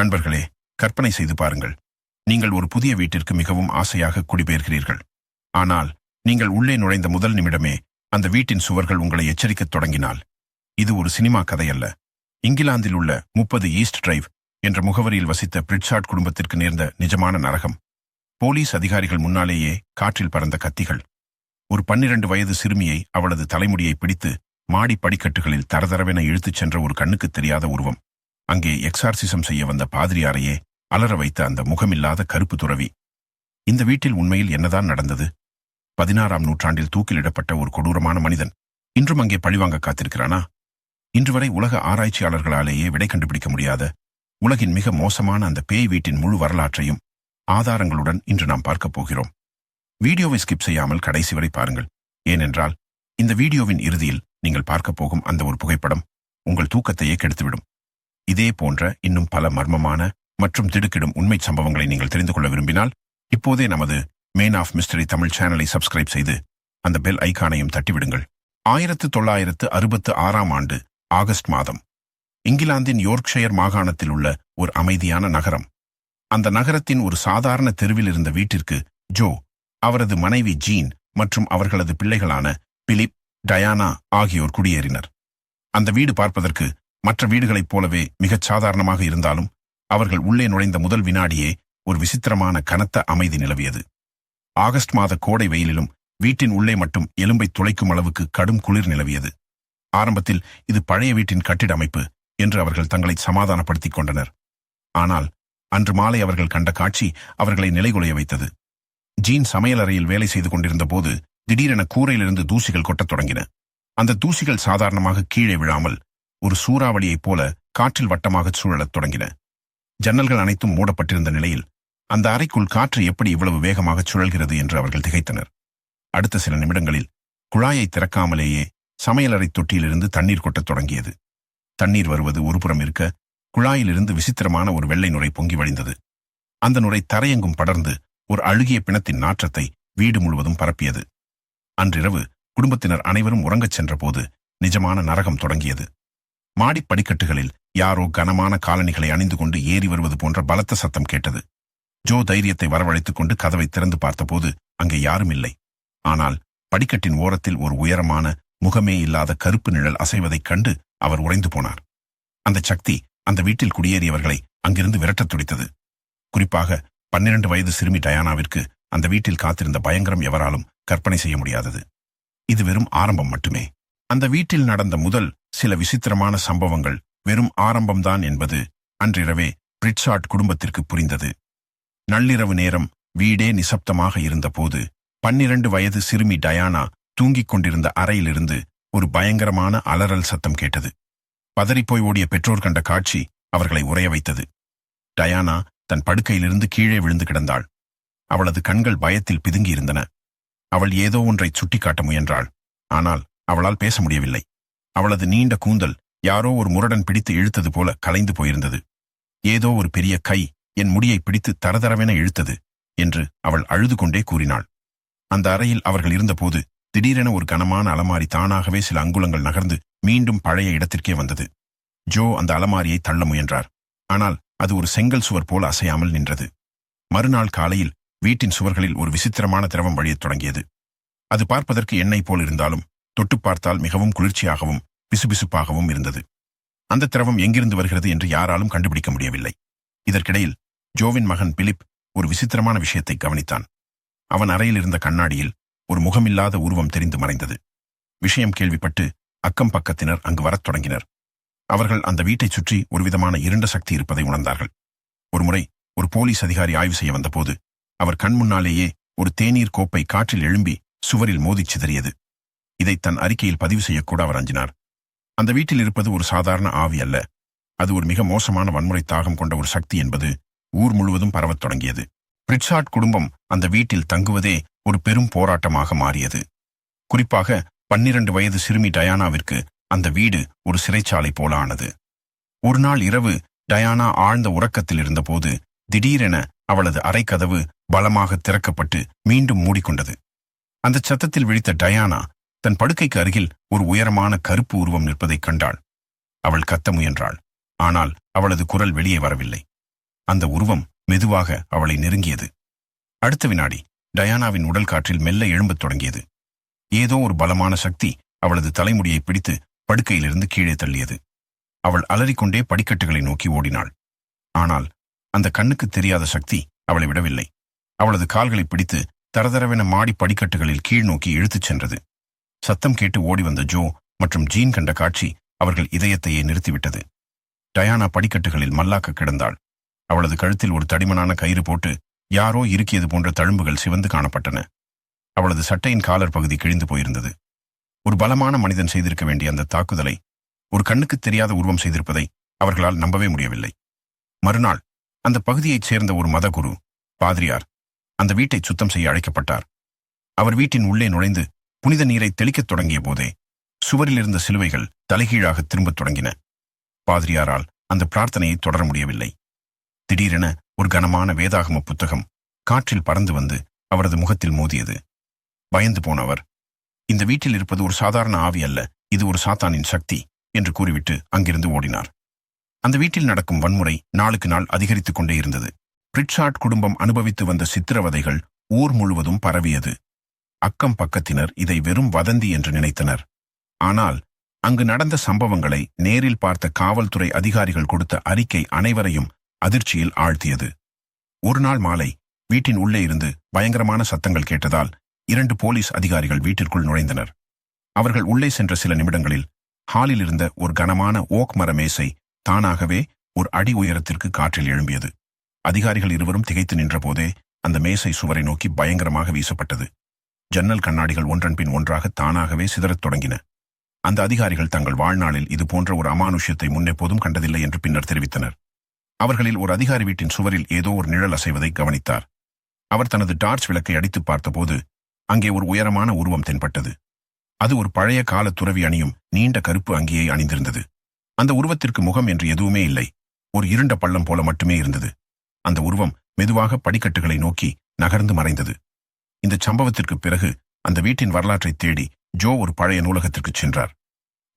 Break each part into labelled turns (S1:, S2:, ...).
S1: நண்பர்களே கற்பனை செய்து பாருங்கள். நீங்கள் ஒரு புதிய வீட்டிற்கு மிகவும் ஆசையாக குடிபெயர்கிறீர்கள். ஆனால் நீங்கள் உள்ளே நுழைந்த முதல் நிமிடமே அந்த வீட்டின் சுவர்கள் உங்களை எச்சரிக்கத் தொடங்கினால். இது ஒரு சினிமா கதையல்ல. இங்கிலாந்தில் உள்ள முப்பது ஈஸ்ட் டிரைவ் என்ற முகவரியில் வசித்த பிரிட்ஷாட் குடும்பத்திற்கு நேர்ந்த நிஜமான நரகம். போலீஸ் அதிகாரிகள் முன்னாலேயே காற்றில் பறந்த கத்திகள். ஒரு பன்னிரண்டு வயது சிறுமியை அவளது தலைமுடியை பிடித்து மாடி படிக்கட்டுகளில் தரதரவென இழுத்துச் சென்ற ஒரு கண்ணுக்குத் தெரியாத உருவம். அங்கே எக்ஸார்சிசம் செய்ய வந்த பாதிரியாரையே அலற வைத்த அந்த முகமில்லாத கருப்பு துறவி. இந்த வீட்டில் உண்மையில் என்னதான் நடந்தது? பதினாறாம் நூற்றாண்டில் தூக்கிலிடப்பட்ட ஒரு கொடூரமான மனிதன் இன்றும் அங்கே பழிவாங்க காத்திருக்கிறானா? இன்று வரை உலக ஆராய்ச்சியாளர்களாலேயே விடை கண்டுபிடிக்க முடியாத உலகின் மிக மோசமான அந்த பேய் வீட்டின் முழு வரலாற்றையும் ஆதாரங்களுடன் இன்று நாம் பார்க்கப் போகிறோம். வீடியோவை ஸ்கிப் செய்யாமல் கடைசி வரை பாருங்கள். ஏனென்றால் இந்த வீடியோவின் இறுதியில் நீங்கள் பார்க்கப் போகும் அந்த ஒரு புகைப்படம் உங்கள் தூக்கத்தையே கெடுத்துவிடும். இதே போன்ற இன்னும் பல மர்மமான மற்றும் திடுக்கிடும் உண்மை சம்பவங்களை நீங்கள் தெரிந்து கொள்ள விரும்பினால் இப்போதே நமது மேன் ஆஃப் மிஸ்டரி தமிழ் சேனலை சப்ஸ்கிரைப் செய்து அந்த பெல் ஐக்கானையும் தட்டிவிடுங்கள். ஆயிரத்து தொள்ளாயிரத்து அறுபத்து ஆறாம் ஆண்டு ஆகஸ்ட் மாதம். இங்கிலாந்தின் யோர்க்ஷயர் மாகாணத்தில் உள்ள ஒரு அமைதியான நகரம். அந்த நகரத்தின் ஒரு சாதாரண தெருவில் இருந்த வீட்டிற்கு ஜோ அவரது மனைவி ஜீன் மற்றும் அவர்களது பிள்ளைகளான பிலிப் டயானா ஆகியோர் குடியேறினர். அந்த வீடு பார்ப்பதற்கு மற்ற வீடுகளைப் போலவே மிகச் சாதாரணமாக இருந்தாலும் அவர்கள் உள்ளே நுழைந்த முதல் வினாடியே ஒரு விசித்திரமான கனத்த அமைதி நிலவியது. ஆகஸ்ட் மாத கோடை வெயிலிலும் வீட்டின் உள்ளே மட்டும் எலும்பை துளைக்கும் அளவுக்கு கடும் குளிர் நிலவியது. ஆரம்பத்தில் இது பழைய வீட்டின் கட்டிட அமைப்பு என்று அவர்கள் தங்களை சமாதானப்படுத்திக் கொண்டனர். ஆனால் அன்று மாலை அவர்கள் கண்ட காட்சி அவர்களை நிலைகுலைய வைத்தது. ஜீன் சமையலறையில் வேலை செய்து கொண்டிருந்த போது திடீரென கூரையிலிருந்து தூசிகள் கொட்டத் தொடங்கின. அந்த தூசிகள் சாதாரணமாக கீழே விழாமல் ஒரு சூறாவளியைப் போல காற்றில் வட்டமாகச் சூழலத் தொடங்கின. ஜன்னல்கள் அனைத்தும் மூடப்பட்டிருந்த நிலையில் அந்த அறைக்குள் காற்று எப்படி இவ்வளவு வேகமாகச் சுழல்கிறது என்று அவர்கள் திகைத்தனர். அடுத்த சில நிமிடங்களில் குழாயை திறக்காமலேயே சமையலறை தொட்டியிலிருந்து தண்ணீர் கொட்டத் தொடங்கியது. தண்ணீர் வருவது ஒருபுறம் இருக்க குழாயிலிருந்து விசித்திரமான ஒரு வெள்ளை நுரை பொங்கி வழிந்தது. அந்த நுரை தரையெங்கும் படர்ந்து ஒரு அழுகிய பிணத்தின் நாற்றத்தை வீடு முழுவதும் பரப்பியது. அன்றிரவு குடும்பத்தினர் அனைவரும் உறங்கச் சென்றபோது நிஜமான நரகம் தொடங்கியது. மாடிப் படிக்கட்டுகளில் யாரோ கனமான காலணிகளை அணிந்து கொண்டு ஏறி வருவது போன்ற பலத்த சத்தம் கேட்டது. ஜோ தைரியத்தை வரவழைத்துக் கொண்டு கதவை திறந்து பார்த்தபோது அங்கே யாரும் இல்லை. ஆனால் படிக்கட்டின் ஓரத்தில் ஒரு உயரமான முகமே இல்லாத கருப்பு நிழல் அசைவதைக் கண்டு அவர் உறைந்து போனார். அந்த சக்தி அந்த வீட்டில் குடியேறியவர்களை அங்கிருந்து விரட்டத் துடித்தது. குறிப்பாக பன்னிரண்டு வயது சிறுமி டயானாவிற்கு அந்த வீட்டில் காத்திருந்த பயங்கரம் எவராலும் கற்பனை செய்ய முடியாதது. இது வெறும் ஆரம்பம் மட்டுமே. அந்த வீட்டில் நடந்த முதல் சில விசித்திரமான சம்பவங்கள் வெறும் ஆரம்பம்தான் என்பது அன்றிரவே பிரிட்ஷாட் குடும்பத்திற்கு புரிந்தது. நள்ளிரவு நேரம் வீடே நிசப்தமாக இருந்தபோது பன்னிரண்டு வயது சிறுமி டயானா தூங்கிக் கொண்டிருந்த அறையிலிருந்து ஒரு பயங்கரமான அலறல் சத்தம் கேட்டது. பதறிப்போய் ஓடிய பெற்றோர் கண்ட காட்சி அவர்களை உறைய வைத்தது. டயானா தன் படுக்கையிலிருந்து கீழே விழுந்து கிடந்தாள். அவளது கண்கள் பயத்தில் பிதுங்கியிருந்தன. அவள் ஏதோ ஒன்றை சுட்டிக்காட்ட முயன்றாள். ஆனால் அவளால் பேச முடியவில்லை. அவளது நீண்ட கூந்தல் யாரோ ஒரு முரடன் பிடித்து இழுத்தது போல கலைந்து போயிருந்தது. ஏதோ ஒரு பெரிய கை என் முடியை பிடித்து தரதரவென இழுத்தது என்று அவள் அழுது கொண்டே கூறினாள். அந்த அறையில் அவர்கள் இருந்தபோது திடீரென ஒரு கனமான அலமாரி தானாகவே சில அங்குலங்கள் நகர்ந்து மீண்டும் பழைய இடத்திற்கே வந்தது. ஜோ அந்த அலமாரியை தள்ள முயன்றார். ஆனால் அது ஒரு செங்கல் சுவர் போல அசையாமல் நின்றது. மறுநாள் காலையில் வீட்டின் சுவர்களில் ஒரு விசித்திரமான திரவம் வழியத் தொடங்கியது. அது பார்ப்பதற்கு எண்ணெய் போல் இருந்தாலும் தொட்டு பார்த்தால் மிகவும் குளிர்ச்சியாகவும் பிசுபிசுப்பாகவும் இருந்தது. அந்த திரவம் எங்கிருந்து வருகிறது என்று யாராலும் கண்டுபிடிக்க முடியவில்லை. இதற்கிடையில் ஜோவின் மகன் பிலிப் ஒரு விசித்திரமான விஷயத்தை கவனித்தான். அவன் அறையில் இருந்த கண்ணாடியில் ஒரு முகமில்லாத உருவம் தெரிந்து மறைந்தது. விஷயம் கேள்விப்பட்டு அக்கம் பக்கத்தினர் அங்கு வரத் தொடங்கினர். அவர்கள் அந்த வீட்டைச் சுற்றி ஒருவிதமான இருண்ட சக்தி இருப்பதை உணர்ந்தார்கள். ஒருமுறை ஒரு போலீஸ் அதிகாரி ஆய்வு செய்ய வந்தபோது அவர் கண் முன்னாலேயே ஒரு தேநீர் கோப்பை காற்றில் எழும்பி சுவரில் மோதிச் சிதறியது. இதை தன் அறிக்கையில் பதிவு செய்யக்கூட அவர் அஞ்சினார். அந்த வீட்டில் இருப்பது ஒரு சாதாரண ஆவி அல்ல. அது ஒரு மிக மோசமான வன்முறை தாகம் கொண்ட ஒரு சக்தி என்பது ஊர் முழுவதும் பரவத் தொடங்கியது. பிரிட்சார்ட் குடும்பம் அந்த வீட்டில் தங்குவதே ஒரு பெரும் போராட்டமாக மாறியது. குறிப்பாக பன்னிரண்டு வயது சிறுமி டயானாவிற்கு அந்த வீடு ஒரு சிறைச்சாலை போல ஆனது ஒரு நாள் இரவு டயானா ஆழ்ந்த உறக்கத்தில் இருந்தபோது திடீரென அவளது அறைக்கதவு பலமாக திறக்கப்பட்டு மீண்டும் மூடிக்கொண்டது. அந்த சத்தத்தில் விழித்த டயானா தன் படுக்கைக்கு அருகில் ஒரு உயரமான கருப்பு உருவம் நிற்பதைக் கண்டாள். அவள் கத்த முயன்றாள். ஆனால் அவளது குரல் வெளியே வரவில்லை. அந்த உருவம் மெதுவாக அவளை நெருங்கியது. அடுத்த வினாடி. டயானாவின் உடல் காற்றில் மெல்ல எழும்பத் தொடங்கியது. ஏதோ ஒரு பலமான சக்தி அவளது தலைமுடியை பிடித்து படுக்கையிலிருந்து கீழே தள்ளியது. அவள் அலறிக்கொண்டே படிக்கட்டுகளை நோக்கி ஓடினாள். ஆனால் அந்த கண்ணுக்கு தெரியாத சக்தி அவளை விடவில்லை. அவளது கால்களை பிடித்து தரதரவென மாடி படிக்கட்டுகளில் கீழ் நோக்கி இழுத்துச் சென்றது. சத்தம் கேட்டு ஓடி வந்த ஜோ மற்றும் ஜீன் கண்ட காட்சி அவர்கள் இதயத்தையே நிறுத்திவிட்டது. டயானா படிக்கட்டுகளில் மல்லாக்க கிடந்தாள். அவளது கழுத்தில் ஒரு தடிமனான கயிறு போட்டு யாரோ இருக்கியது போன்ற தழும்புகள் சிவந்து காணப்பட்டன. அவளது சட்டையின் காலர் பகுதி கிழிந்து போயிருந்தது. ஒரு பலமான மனிதன் செய்திருக்க வேண்டிய அந்த தாக்குதலை ஒரு கண்ணுக்குத் தெரியாத உருவம் செய்திருப்பதை அவர்களால் நம்பவே முடியவில்லை. மறுநாள் அந்த பகுதியைச் சேர்ந்த ஒரு மதகுரு பாதிரியார் அந்த வீட்டை சுத்தம் செய்ய அழைக்கப்பட்டார். அவர் வீட்டின் உள்ளே நுழைந்து புனித நீரை தெளிக்கத் தொடங்கிய போதே சுவரில் இருந்த சிலுவைகள் தலைகீழாக திரும்பத் தொடங்கின. பாதிரியாரால் அந்த பிரார்த்தனையை தொடர முடியவில்லை. திடீரென ஒரு கனமான வேதாகம புத்தகம் காற்றில் பறந்து வந்து அவரது முகத்தில் மோதியது. பயந்து போனவர் இந்த வீட்டில் இருப்பது ஒரு சாதாரண ஆவி அல்ல இது ஒரு சாத்தானின் சக்தி என்று கூறிவிட்டு அங்கிருந்து ஓடினார். அந்த வீட்டில் நடக்கும் வன்முறை நாளுக்கு நாள் அதிகரித்துக் கொண்டே இருந்தது. பிரிட்சாட் குடும்பம் அனுபவித்து வந்த சித்திரவதைகள் ஊர் முழுவதும் பரவியது. அக்கம் பக்கத்தினர் இதை வெறும் வதந்தி என்று நினைத்தனர். ஆனால் அங்கு நடந்த சம்பவங்களை நேரில் பார்த்த காவல்துறை அதிகாரிகள் கொடுத்த அறிக்கை அனைவரையும் அதிர்ச்சியில் ஆழ்த்தியது. ஒரு நாள் மாலை வீட்டின் உள்ளே இருந்து பயங்கரமான சத்தங்கள் கேட்டதால் இரண்டு போலீஸ் அதிகாரிகள் வீட்டிற்குள் நுழைந்தனர். அவர்கள் உள்ளே சென்ற சில நிமிடங்களில் ஹாலில் இருந்த ஒரு கனமான ஓக் மர மேசை தானாகவே ஒரு அடி உயரத்திற்கு காற்றில் எழும்பியது. அதிகாரிகள் இருவரும் திகைத்து நின்றபோதே அந்த மேசை சுவரை நோக்கி பயங்கரமாக வீசப்பட்டது. ஜன்னல் கண்ணாடிகள் ஒன்றன் பின் ஒன்றாக தானாகவே சிதறத் தொடங்கின. அந்த அதிகாரிகள் தங்கள் வாழ்நாளில் இது போன்ற ஒரு அமானுஷ்யத்தை முன்னெப்போதும் கண்டதில்லை என்று பின்னர் தெரிவித்தனர். அவர்களில் ஒரு அதிகாரி வீட்டின் சுவரில் ஏதோ ஒரு நிழல் அசைவதை கவனித்தார். அவர் தனது டார்ச் விளக்கை அடித்துப் பார்த்தபோது அங்கே ஒரு உயரமான உருவம் தென்பட்டது. அது ஒரு பழைய கால துறவி அணியும் நீண்ட கருப்பு அங்கியை அணிந்திருந்தது. அந்த உருவத்திற்கு முகம் என்று எதுவுமே இல்லை. ஒரு இருண்ட பள்ளம் போல மட்டுமே இருந்தது. அந்த உருவம் மெதுவாக படிக்கட்டுகளை நோக்கி நகர்ந்து மறைந்தது. இந்த சம்பவத்திற்கு பிறகு அந்த வீட்டின் வரலாற்றைத் தேடி ஜோ ஒரு பழைய நூலகத்திற்குச் சென்றார்.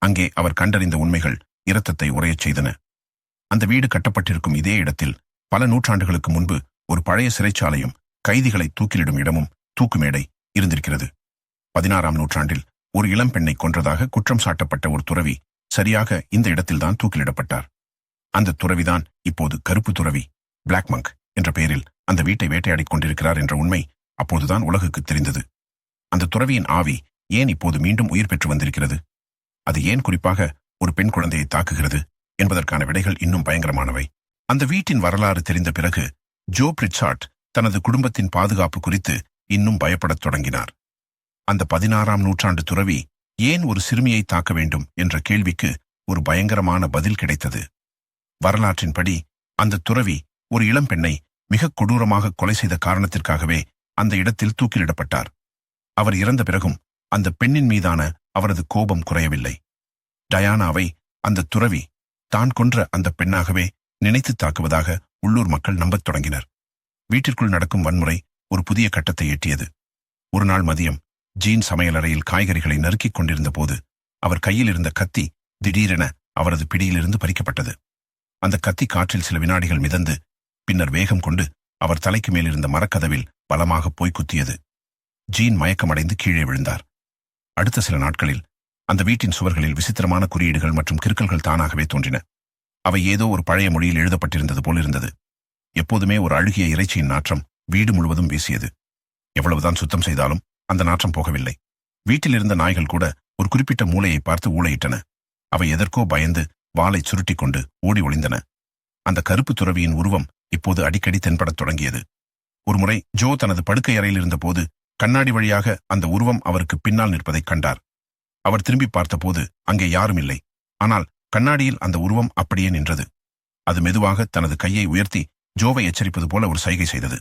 S1: அங்கே அவர் கண்டறிந்த உண்மைகள் இரத்தத்தை உரையச் செய்தன. அந்த வீடு கட்டப்பட்டிருக்கும் இதே இடத்தில் பல நூற்றாண்டுகளுக்கு முன்பு ஒரு பழைய சிறைச்சாலையும் கைதிகளை தூக்கிலிடும் இடமும் தூக்குமேடை இருந்திருக்கிறது. பதினாறாம் நூற்றாண்டில் ஒரு இளம் பெண்ணை கொன்றதாக குற்றம் சாட்டப்பட்ட ஒரு துறவி சரியாக இந்த இடத்தில்தான் தூக்கிலிடப்பட்டார். அந்த துறவிதான் இப்போது கருப்பு துறவி பிளாக் மங்க் என்ற பெயரில் அந்த வீட்டை வேட்டையாடிக் கொண்டிருக்கிறார் என்ற உண்மை அப்போதுதான் உலகுக்கு தெரிந்தது. அந்த துறவியின் ஆவி ஏன் இப்போது மீண்டும் உயிர் பெற்று வந்திருக்கிறது? அது ஏன் குறிப்பாக ஒரு பெண் குழந்தையை தாக்குகிறது என்பதற்கான விடைகள் இன்னும் பயங்கரமானவை. அந்த வீட்டின் வரலாறு தெரிந்த பிறகு ஜோ பிரிட்சாட் தனது குடும்பத்தின் பாதுகாப்பு குறித்து இன்னும் பயப்படத் தொடங்கினார். அந்த பதினாறாம் நூற்றாண்டு துறவி ஏன் ஒரு சிறுமியை தாக்க வேண்டும் என்ற கேள்விக்கு ஒரு பயங்கரமான பதில் கிடைத்தது. வரலாற்றின்படி அந்த துறவி ஒரு இளம் பெண்ணை மிக கொடூரமாக கொலை செய்த காரணத்திற்காகவே அந்த இடத்தில் தூக்கிலிடப்பட்டார். அவர் இறந்த பிறகும் அந்த பெண்ணின் மீதான அவரது கோபம் குறையவில்லை. டயானாவை அந்த துறவி தான் கொன்ற அந்த பெண்ணாகவே நினைத்து தாக்குவதாக உள்ளூர் மக்கள் நம்பத் தொடங்கினர். வீட்டிற்குள் நடக்கும் வன்முறை ஒரு புதிய கட்டத்தை எட்டியது. ஒரு நாள் மதியம் ஜீன் சமையலறையில் காய்கறிகளை நறுக்கிக் கொண்டிருந்த போது அவர் கையில் இருந்த கத்தி திடீரென அவரது பிடியிலிருந்து பறிக்கப்பட்டது. அந்த கத்தி காற்றில் சில வினாடிகள் மிதந்து பின்னர் வேகம் கொண்டு அவர் தலைக்கு மேல் இருந்த மரக்கதவில் பலமாக போய் குத்தியது. ஜீன் மயக்கமடைந்து கீழே விழுந்தார். அடுத்த சில நாட்களில் அந்த வீட்டின் சுவர்களில் விசித்திரமான குறியீடுகள் மற்றும் கிறுக்கல்கள் தானாகவே தோன்றின. அவை ஏதோ ஒரு பழைய மொழியில் எழுதப்பட்டிருந்தது போல் இருந்தது. எப்போதுமே ஒரு அழுகிய இறைச்சியின் நாற்றம் வீடு முழுவதும் வீசியது. எவ்வளவுதான் சுத்தம் செய்தாலும் அந்த நாற்றம் போகவில்லை. வீட்டில் இருந்த நாய்கள் கூட ஒரு குறிப்பிட்ட மூளையை பார்த்து ஊழையிட்டன அவை எதற்கோ பயந்து வாளை சுருட்டிக் கொண்டு ஓடி ஒளிந்தன. அந்த கருப்பு துறவியின் உருவம் இப்போது அடிக்கடி தென்படத் தொடங்கியது. ஒருமுறை ஜோ தனது படுக்கை அறையில் இருந்தபோது கண்ணாடி வழியாக அந்த உருவம் அவருக்கு பின்னால் நிற்பதைக் கண்டார். அவர் திரும்பி பார்த்தபோது அங்கே யாரும் இல்லை. ஆனால் கண்ணாடியில் அந்த உருவம் அப்படியே நின்றது. அது மெதுவாக தனது கையை உயர்த்தி ஜோவை எச்சரிப்பது போல ஒரு சைகை செய்தது.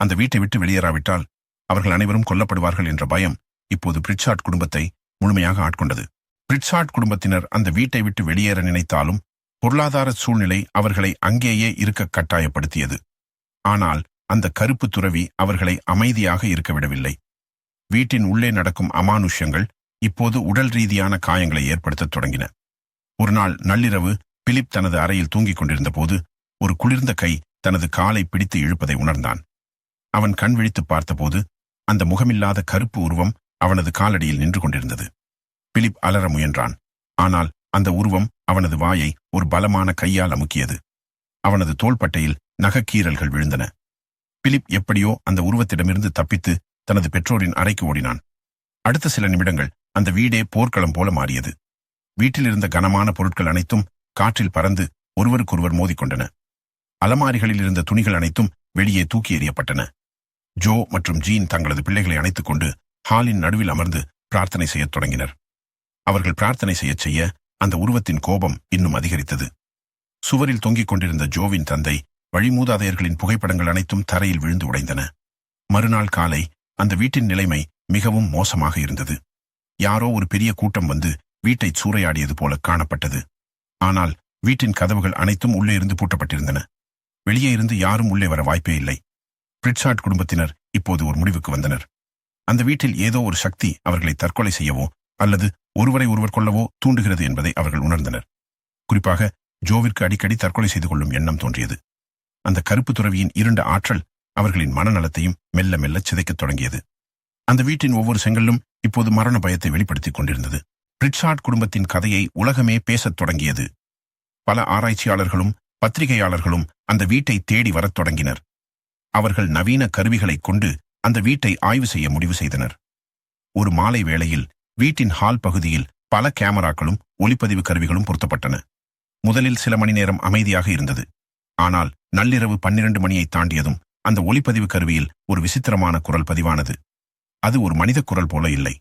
S1: அந்த வீட்டை விட்டு வெளியேறாவிட்டால் அவர்கள் அனைவரும் கொல்லப்படுவார்கள் என்ற பயம் இப்போது பிரிட்சாட் குடும்பத்தை முழுமையாக ஆட்கொண்டது. பிரிட்சாட் குடும்பத்தினர் அந்த வீட்டை விட்டு வெளியேற நினைத்தாலும் பொருளாதார சூழ்நிலை அவர்களை அங்கேயே இருக்க கட்டாயப்படுத்தியது. ஆனால் அந்த கருப்பு துறவி அவர்களை அமைதியாக இருக்க விடவில்லை. வீட்டின் உள்ளே நடக்கும் அமானுஷ்யங்கள் இப்போது உடல் ரீதியான காயங்களை ஏற்படுத்தத் தொடங்கின. ஒருநாள் நள்ளிரவு பிலிப் தனது அறையில் தூங்கிக் கொண்டிருந்த போது ஒரு குளிர்ந்த கை தனது காலை பிடித்து இழுப்பதை உணர்ந்தான். அவன் கண் விழித்து பார்த்தபோது அந்த முகமில்லாத கருப்பு உருவம் அவனது காலடியில் நின்று கொண்டிருந்தது. பிலிப் அலற முயன்றான். ஆனால் அந்த உருவம் அவனது வாயை ஒரு பலமான கையால் அமுக்கியது. அவனது தோள்பட்டையில் நகக்கீறல்கள் விழுந்தன. பிலிப் எப்படியோ அந்த உருவத்திடமிருந்து தப்பித்து தனது பெற்றோரின் அறைக்கு ஓடினான். அடுத்த சில நிமிடங்கள் அந்த வீடே போர்க்களம் போல மாறியது. வீட்டில் இருந்த கனமான பொருட்கள் அனைத்தும் காற்றில் பறந்து ஒருவருக்கொருவர் மோதிக்கொண்டன. அலமாரிகளில் இருந்த துணிகள் அனைத்தும் வெளியே தூக்கி எறியப்பட்டன. ஜோ மற்றும் ஜீன் தங்களது பிள்ளைகளை அணைத்துக் கொண்டு ஹாலின் நடுவில் அமர்ந்து பிரார்த்தனை செய்யத் தொடங்கினர். அவர்கள் பிரார்த்தனை செய்யச் செய்ய அந்த உருவத்தின் கோபம் இன்னும் அதிகரித்தது. சுவரில் தொங்கிக் கொண்டிருந்த ஜோவின் தந்தை வழிமூதாதையர்களின் புகைப்படங்கள் அனைத்தும் தரையில் விழுந்து உடைந்தன. மறுநாள் காலை அந்த வீட்டின் நிலைமை மிகவும் மோசமாக இருந்தது. யாரோ ஒரு பெரிய கூட்டம் வந்து வீட்டை சூறையாடியது போல காணப்பட்டது. ஆனால் வீட்டின் கதவுகள் அனைத்தும் உள்ளே இருந்து பூட்டப்பட்டிருந்தன. வெளியே இருந்து யாரும் உள்ளே வர வாய்ப்பே இல்லை. பிரிட்சார்ட் குடும்பத்தினர் இப்போது ஒரு முடிவுக்கு வந்தனர். அந்த வீட்டில் ஏதோ ஒரு சக்தி அவர்களை தற்கொலை செய்யவோ அல்லது ஒருவரை ஒருவர் கொள்ளவோ தூண்டுகிறது என்பதை அவர்கள் உணர்ந்தனர். குறிப்பாக ஜோவிற்கு அடிக்கடி தற்கொலை செய்து கொள்ளும் எண்ணம் தோன்றியது. அந்த கருப்பு துறவியின் இருண்ட ஆற்றல் அவர்களின் மனநலத்தையும் மெல்ல மெல்ல சிதைக்கத் தொடங்கியது. அந்த வீட்டின் ஒவ்வொரு செங்கல்லும் இப்போது மரண பயத்தை வெளிப்படுத்திக் கொண்டிருந்தது. பிரிட்சார்ட் குடும்பத்தின் கதையை உலகமே பேசத் தொடங்கியது. பல ஆராய்ச்சியாளர்களும் பத்திரிகையாளர்களும் அந்த வீட்டை தேடி வரத் தொடங்கினர். அவர்கள் நவீன கருவிகளைக் கொண்டு அந்த வீட்டை ஆய்வு செய்ய முடிவு செய்தனர். ஒரு மாலை வேளையில் வீட்டின் ஹால் பகுதியில் பல கேமராக்களும் ஒளிப்பதிவு கருவிகளும் பொருத்தப்பட்டன. முதலில் சில மணி நேரம் அமைதியாக இருந்தது. ஆனால் நள்ளிரவு பன்னிரண்டு மணியை தாண்டியதும் அந்த ஒளிப்பதிவு கருவியில் ஒரு விசித்திரமான குரல் பதிவானது. அது ஒரு மனித குரல் போல இல்லை.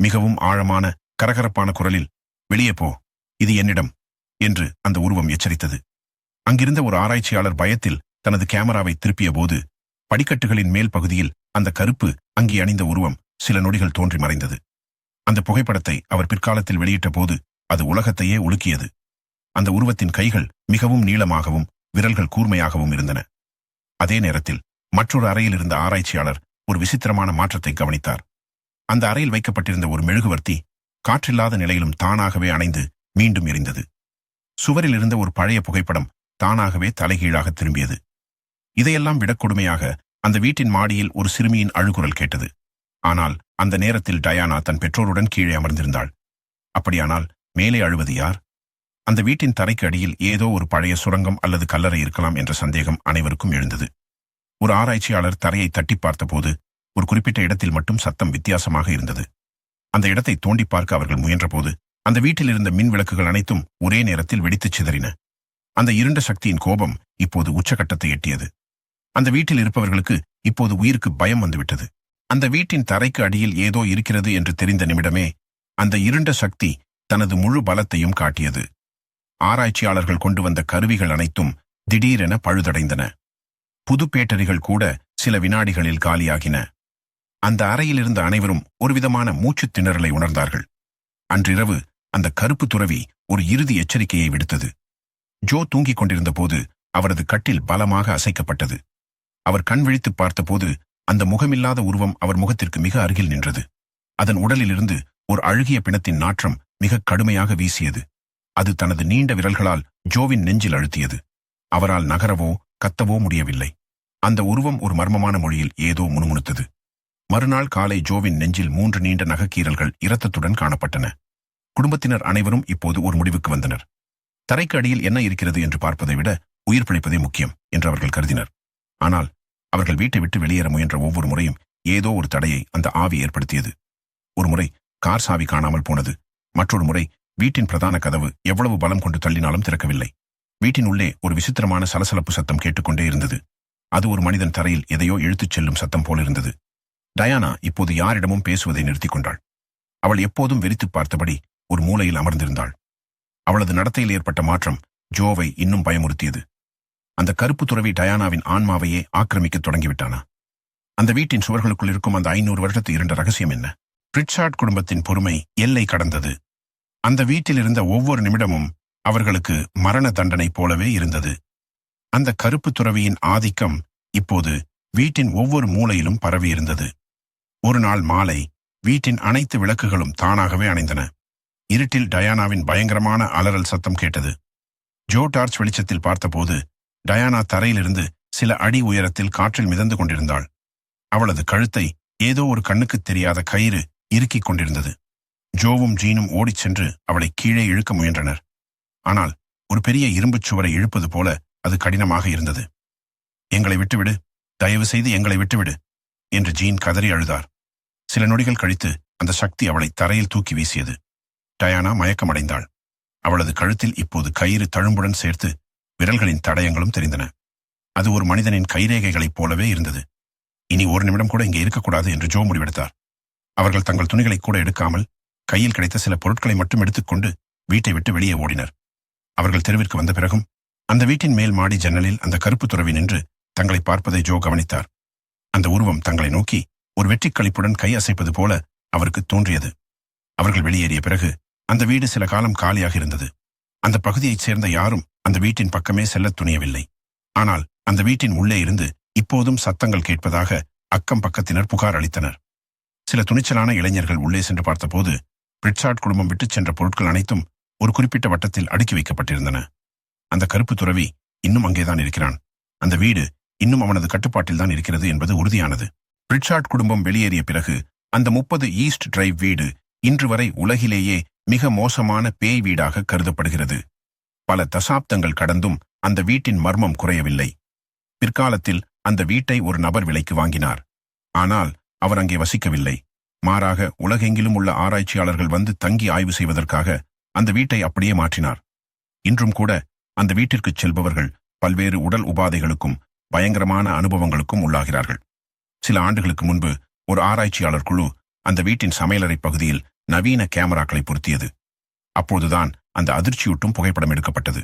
S1: மிகவும் ஆழமான கரகரப்பான குரலில் வெளியே போ இது என்னிடம் என்று அந்த உருவம் எச்சரித்தது. அங்கிருந்த ஒரு ஆராய்ச்சியாளர் பயத்தில் தனது கேமராவை திருப்பிய போது படிக்கட்டுகளின் மேல் பகுதியில் அந்த கருப்பு அங்கே அணிந்த உருவம் சில நொடிகள் தோன்றி மறைந்தது. அந்த புகைப்படத்தை அவர் பிற்காலத்தில் வெளியிட்ட போது அது உலகத்தையே உலுக்கியது. அந்த உருவத்தின் கைகள் மிகவும் நீளமாகவும் விரல்கள் கூர்மையாகவும் இருந்தன. அதே நேரத்தில் மற்றொரு அறையில் இருந்த ஆராய்ச்சியாளர் ஒரு விசித்திரமான மாற்றத்தை கவனித்தார். அந்த அறையில் வைக்கப்பட்டிருந்த ஒரு மெழுகுவர்த்தி காற்றில்லாத நிலையிலும் தானாகவே அணைந்து மீண்டும் எரிந்தது. சுவரில் இருந்த ஒரு பழைய புகைப்படம் தானாகவே தலைகீழாக திரும்பியது. இதையெல்லாம் விடக்கொடுமையாக அந்த வீட்டின் மாடியில் ஒரு சிறுமியின் அழுகுரல் கேட்டது. ஆனால் அந்த நேரத்தில் டயானா தன் பெற்றோருடன் கீழே அமர்ந்திருந்தாள். அப்படியானால் மேலே அழுவது யார்? அந்த வீட்டின் தரைக்கு அடியில் ஏதோ ஒரு பழைய சுரங்கம் அல்லது கல்லறை இருக்கலாம் என்ற சந்தேகம் அனைவருக்கும் எழுந்தது. ஒரு ஆராய்ச்சியாளர் தரையை தட்டி பார்த்தபோது ஒரு குறிப்பிட்ட இடத்தில் மட்டும் சத்தம் வித்தியாசமாக இருந்தது. அந்த இடத்தை தோண்டி பார்க்க அவர்கள் முயன்றபோது அந்த வீட்டில் இருந்த மின் விளக்குகள் அனைத்தும் ஒரே நேரத்தில் வெடித்துச் சிதறின. அந்த இருண்ட சக்தியின் கோபம் இப்போது உச்சகட்டத்தை எட்டியது. அந்த வீட்டில் இருப்பவர்களுக்கு இப்போது உயிருக்கு பயம் வந்துவிட்டது. அந்த வீட்டின் தரைக்கு அடியில் ஏதோ இருக்கிறது என்று தெரிந்த நிமிடமே அந்த இருண்ட சக்தி தனது முழு பலத்தையும் காட்டியது. ஆராய்ச்சியாளர்கள் கொண்டு வந்த கருவிகள் அனைத்தும் திடீரென பழுதடைந்தன. புது பேட்டரிகள் கூட சில வினாடிகளில் காலியாகின. அந்த அறையில் இருந்த அனைவரும் ஒருவிதமான மூச்சுத் திணறலை உணர்ந்தார்கள். அன்றிரவு அந்த கருப்பு துறவி ஒரு இறுதி எச்சரிக்கையை விடுத்தது. ஜோ தூங்கிக் கொண்டிருந்த போது அவரது கட்டில் பலமாக அசைக்கப்பட்டது. அவர் கண் விழித்துப் பார்த்தபோது அந்த முகமில்லாத உருவம் அவர் முகத்திற்கு மிக அருகில் நின்றது. அதன் உடலிலிருந்து ஒரு அழுகிய பிணத்தின் நாற்றம் மிக கடுமையாக வீசியது. அது தனது நீண்ட விரல்களால் ஜோவின் நெஞ்சில் அழுத்தியது. அவரால் நகரவோ கத்தவோ முடியவில்லை. அந்த உருவம் ஒரு மர்மமான மொழியில் ஏதோ முணுமுணுத்தது. மறுநாள் காலை ஜோவின் நெஞ்சில் மூன்று நீண்ட நகக்கீறல்கள் இரத்தத்துடன் காணப்பட்டன. குடும்பத்தினர் அனைவரும் இப்போது ஒரு முடிவுக்கு வந்தனர். தரைக்கு அடியில் என்ன இருக்கிறது என்று பார்ப்பதை விட உயிர் பிழைப்பதே முக்கியம் என்று அவர்கள் கருதினர். ஆனால் அவர்கள் வீட்டை விட்டு வெளியேற முயன்ற ஒவ்வொரு முறையும் ஏதோ ஒரு தடையை அந்த ஆவி ஏற்படுத்தியது. ஒரு முறை கார் சாவி காணாமல் போனது. மற்றொரு முறை வீட்டின் பிரதான கதவு எவ்வளவு பலம் கொண்டு தள்ளினாலும் திறக்கவில்லை. வீட்டின் உள்ளே ஒரு விசித்திரமான சலசலப்பு சத்தம் கேட்டுக்கொண்டே இருந்தது. அது ஒரு மனிதன் தரையில் எதையோ இழுத்துச் செல்லும் சத்தம் போல் இருந்தது. டயானா இப்போது யாரிடமும் பேசுவதை நிறுத்திக் கொண்டாள். அவள் எப்போதும் வெறித்துப் பார்த்தபடி ஒரு மூலையில் அமர்ந்திருந்தாள். அவளது நடத்தையில் ஏற்பட்ட மாற்றம் ஜோவை இன்னும் பயமுறுத்தியது. அந்த கருப்பு துறவி டயானாவின் ஆன்மாவையே ஆக்கிரமிக்கத் தொடங்கிவிட்டானா? அந்த வீட்டின் சுவர்களுக்குள் இருக்கும் அந்த ஐநூறு வருடத்து இரண்டு ரகசியம் என்ன? ரிச்சார்ட் குடும்பத்தின் பொறுமை எல்லை கடந்தது. அந்த வீட்டில் இருந்த ஒவ்வொரு நிமிடமும் அவர்களுக்கு மரண தண்டனை போலவே இருந்தது. அந்த கருப்பு துறவியின் ஆதிக்கம் இப்போது வீட்டின் ஒவ்வொரு மூலையிலும் பரவியிருந்தது ஒரு நாள் மாலை வீட்டின் அனைத்து விளக்குகளும் தானாகவே அணைந்தன. இருட்டில் டயானாவின் பயங்கரமான அலறல் சத்தம் கேட்டது. ஜோ டார்ச் வெளிச்சத்தில் பார்த்தபோது டயானா தரையிலிருந்து சில அடி உயரத்தில் காற்றில் மிதந்து கொண்டிருந்தாள். அவளது கழுத்தை ஏதோ ஒரு கண்ணுக்குத் தெரியாத கயிறு இறுக்கிக் கொண்டிருந்தது. ஜோவும் ஜீனும் ஓடிச் சென்று அவளை கீழே இழுக்க முயன்றனர். ஆனால் ஒரு பெரிய இரும்புச் சுவரை இழுப்பது போல அது கடினமாக இருந்தது. எங்களை விட்டுவிடு. தயவு செய்து எங்களை விட்டுவிடு என்று ஜீன் கதறி அழுதார். சில நொடிகள் கழித்து அந்த சக்தி அவளை தரையில் தூக்கி வீசியது. டயானா மயக்கமடைந்தாள். அவளது கழுத்தில் இப்போது கயிறு தழும்புடன் சேர்த்து விரல்களின் தடயங்களும் தெரிந்தன. அது ஒரு மனிதனின் கைரேகைகளைப் போலவே இருந்தது. இனி ஒரு நிமிடம் கூட இங்கே இருக்கக்கூடாது என்று ஜோ முடிவெடுத்தார். அவர்கள் தங்கள் துணிகளை கூட எடுக்காமல் கையில் கிடைத்த சில பொருட்களை மட்டும் எடுத்துக்கொண்டு வீட்டை விட்டு வெளியே ஓடினர். அவர்கள் தெருவிற்கு வந்த பிறகும் அந்த வீட்டின் மேல் மாடி ஜன்னலில் அந்த கருப்பு துறவி நின்று தங்களை பார்ப்பதை ஜோ கவனித்தார். அந்த உருவம் தங்களை நோக்கி ஒரு வெற்றிக் கழிப்புடன் கை அசைப்பது போல அவருக்கு தோன்றியது. அவர்கள் வெளியேறிய பிறகு அந்த வீடு சில காலம் காலியாக இருந்தது. அந்த பகுதியைச் சேர்ந்த யாரும் அந்த வீட்டின் பக்கமே செல்லத் துணியவில்லை. ஆனால் அந்த வீட்டின் உள்ளே இருந்து இப்போதும் சத்தங்கள் கேட்பதாக அக்கம் பக்கத்தினர் புகார் அளித்தனர். சில துணிச்சலான இளைஞர்கள் உள்ளே சென்று பார்த்தபோது பிரிட்சார்ட் குடும்பம் விட்டுச் சென்ற பொருட்கள் அனைத்தும் ஒரு குறிப்பிட்ட வட்டத்தில் அடுக்கி வைக்கப்பட்டிருந்தன. அந்த கருப்பு துறவி இன்னும் அங்கேதான் இருக்கிறான். அந்த வீடு இன்னும் அவனது கட்டுப்பாட்டில் தான் இருக்கிறது என்பது உறுதியானது. பிரிட்சார்ட் குடும்பம் வெளியேறிய பிறகு அந்த முப்பது ஈஸ்ட் டிரைவ் வீடு இன்று வரை உலகிலேயே மிக மோசமான பேய் வீடாக கருதப்படுகிறது. பல தசாப்தங்கள் கடந்தும் அந்த வீட்டின் மர்மம் குறையவில்லை. பிற்காலத்தில் அந்த வீட்டை ஒரு நபர் விலைக்கு வாங்கினார். ஆனால் அவர் அங்கே வசிக்கவில்லை. மாறாக உலகெங்கிலும் உள்ள ஆராய்ச்சியாளர்கள் வந்து தங்கி ஆய்வு செய்வதற்காக அந்த வீட்டை அப்படியே மாற்றினார். இன்றும் கூட அந்த வீட்டிற்குச் செல்பவர்கள் பல்வேறு உடல் உபாதைகளுக்கும் பயங்கரமான அனுபவங்களுக்கும் உள்ளாகிறார்கள். சில ஆண்டுகளுக்கு முன்பு ஒரு ஆராய்ச்சியாளர் குழு அந்த வீட்டின் சமையலறை பகுதியில் நவீன கேமராக்களை பொருத்தியது. அப்போதுதான் அந்த அதிர்ச்சியூட்டும் புகைப்படம் எடுக்கப்பட்டது.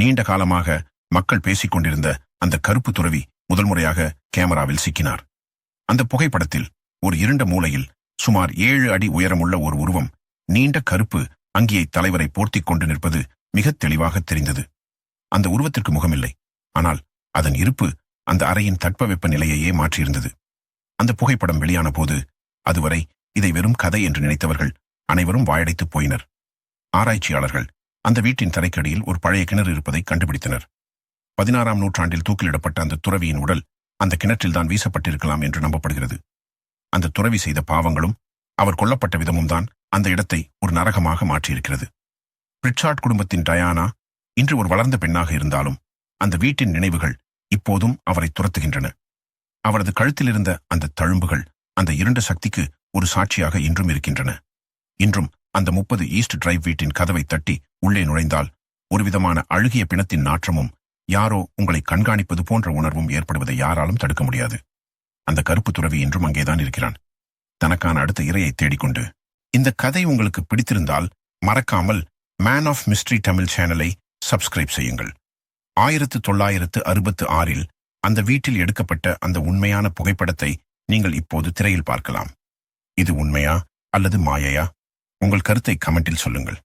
S1: நீண்ட காலமாக மக்கள் பேசிக் கொண்டிருந்த அந்த கருப்பு துறவி முதல் முறையாக கேமராவில் சிக்கினார். அந்த புகைப்படத்தில் ஒரு இருண்ட மூலையில் சுமார் ஏழு அடி உயரமுள்ள ஒரு உருவம் நீண்ட கருப்பு அங்கியை தலைவரை போர்த்திக் கொண்டு நிற்பது மிகத் தெளிவாக தெரிந்தது. அந்த உருவத்திற்கு முகமில்லை. ஆனால் அதன் இருப்பு அந்த அறையின் தட்பவெப்ப நிலையையே மாற்றியிருந்தது. அந்த புகைப்படம் வெளியான போது அதுவரை இதை வெறும் கதை என்று நினைத்தவர்கள் அனைவரும் வாயடைத்துப் போயினர். ஆராய்ச்சியாளர்கள் அந்த வீட்டின் தரைக்கடியில் ஒரு பழைய கிணறு இருப்பதை கண்டுபிடித்தனர். பதினாறாம் நூற்றாண்டில் தூக்கிலிடப்பட்ட அந்த துறவியின் உடல் அந்த கிணற்றில்தான் வீசப்பட்டிருக்கலாம் என்று நம்பப்படுகிறது. அந்த துறவி செய்த பாவங்களும் அவர் கொல்லப்பட்ட விதமும் தான் அந்த இடத்தை ஒரு நரகமாக மாற்றியிருக்கிறது. பிரிட்சார்ட் குடும்பத்தின் டயானா இன்று ஒரு வளர்ந்த பெண்ணாக இருந்தாலும் அந்த வீட்டின் நினைவுகள் இப்போதும் அவரை துரத்துகின்றன. அவரது கழுத்தில் இருந்த அந்த தழும்புகள் அந்த இருண்ட சக்திக்கு ஒரு சாட்சியாக இன்றும் இருக்கின்றன. இன்றும் அந்த முப்பது ஈஸ்ட் டிரைவ் வீட்டின் கதவை தட்டி உள்ளே நுழைந்தால் ஒருவிதமான அழுகிய பிணத்தின் நாற்றமும் யாரோ உங்களை கண்காணிப்பது போன்ற உணர்வும் ஏற்படுவதை யாராலும் தடுக்க முடியாது. அந்த கருப்பு துறவி இன்றும் அங்கேதான் இருக்கிறான். தனக்கான அடுத்த இரையை தேடிக்கொண்டு இந்த கதை உங்களுக்கு பிடித்திருந்தால் மறக்காமல் மேன் ஆஃப் மிஸ்ட்ரி தமிழ் சேனலை சப்ஸ்கிரைப் செய்யுங்கள். ஆயிரத்து தொள்ளாயிரத்து அறுபத்து ஆறில் அந்த வீட்டில் எடுக்கப்பட்ட அந்த உண்மையான புகைப்படத்தை நீங்கள் இப்போது திரையில் பார்க்கலாம். இது உண்மையா அல்லது மாயையா? உங்கள் கருத்தை கமெண்டில் சொல்லுங்கள்.